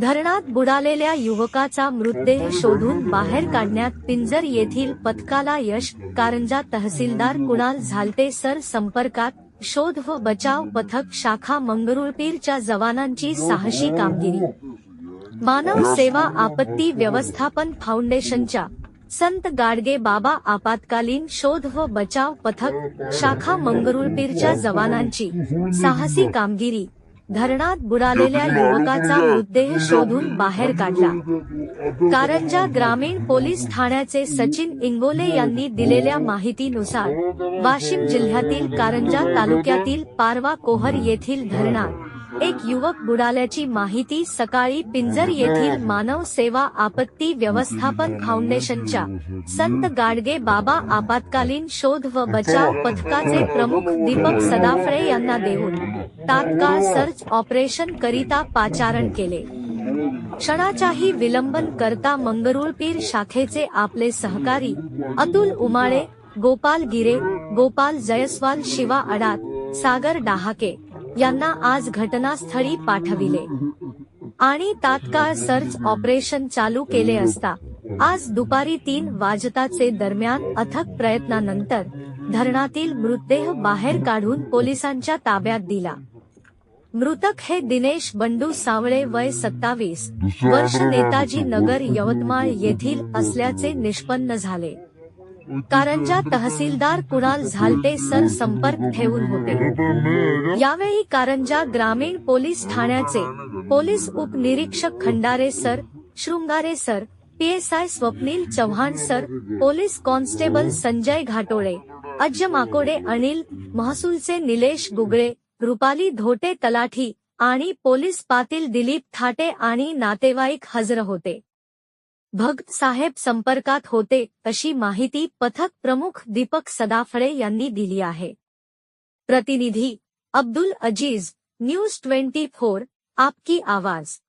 धरणात बुडालेल्या युवकाचा मृतदेह शोधून बाहेर काढण्यात पिंजर येथील पथकाला यश कारंजा तहसीलदार कुणाल झालते सर संपर्कात शोध व बचाव पथक शाखा मंगरुळपीरच्या जवानांची साहसी कामगिरी. मानव सेवा आपत्ती व्यवस्थापन फाउंडेशनच्या संत गाडगे बाबा आपत्कालीन शोध व बचाव पथक शाखा मंगरुळपीरच्या जवानांची साहसी कामगिरी. धरणात बुडालेल्या युवकाचा मृतदेह शोधून बाहेर काढला. कारंजा ग्रामीण पोलीस ठाण्याचे सचिन इंगोले यांनी दिलेल्या माहितीनुसार वाशिम जिल्ह्यातील कारंजा तालुक्यातील पारवा कोहर येथील धरणात एक युवक बुडाल्याची माहिती सकाळी पिंजर येथील मानव सेवा आपत्ती व्यवस्थापन फाउंडेशनच्या संत गाडगे बाबा आपत्कालीन शोध व बचाव पथकाचे प्रमुख दीपक सदाफळे यांना देऊन तात्काळ सर्च ऑपरेशन करिता पाचारण केले. क्षणाचाही विलंबन करता मंगरुळपीर शाखेचे आपले सहकारी अतुल उमाळे गोपाल गिरे गोपाल जयस्वाल शिवा अडात सागर डहाके यांना आज घटनास्थळी पाठविले. आणि तात्काळ सर्च ऑपरेशन चालू केले असता आज दुपारी तीन वाजताचे दरम्यान अथक प्रयत्नानंतर धरणातील मृतदेह बाहेर काढून पोलिसांच्या ताब्यात दिला. मृतक हे दिनेश बंडू सावळे वय सत्तावीस वर्ष नेताजी नगर यवतमाळ येथील असल्याचे निष्पन्न झाले. कारंजा तहसीलदार कुणाल झालते सर संपर्क ठेवून होते. यावेळी कारंजा ग्रामीण पोलीस ठाण्याचे पोलीस उपनिरीक्षक Khandare sir Shringare sir PSI Swapnil Chavan sir police constable Sanjay Ghatole Ajay Makode Anil महसूलचे Nilesh Gugale Rupali Dhote तलाठी आणि पोलीस पाटील दिलीप थाटे आणि नातेवाईक हजर होते. भक्त साहेब संपर्क होते, अशी माहिती पथक प्रमुख दीपक सदाफड़े यांनी दिली आहे. प्रतिनिधी, Abdul Aziz, news twenty four, आपकी आवाज़.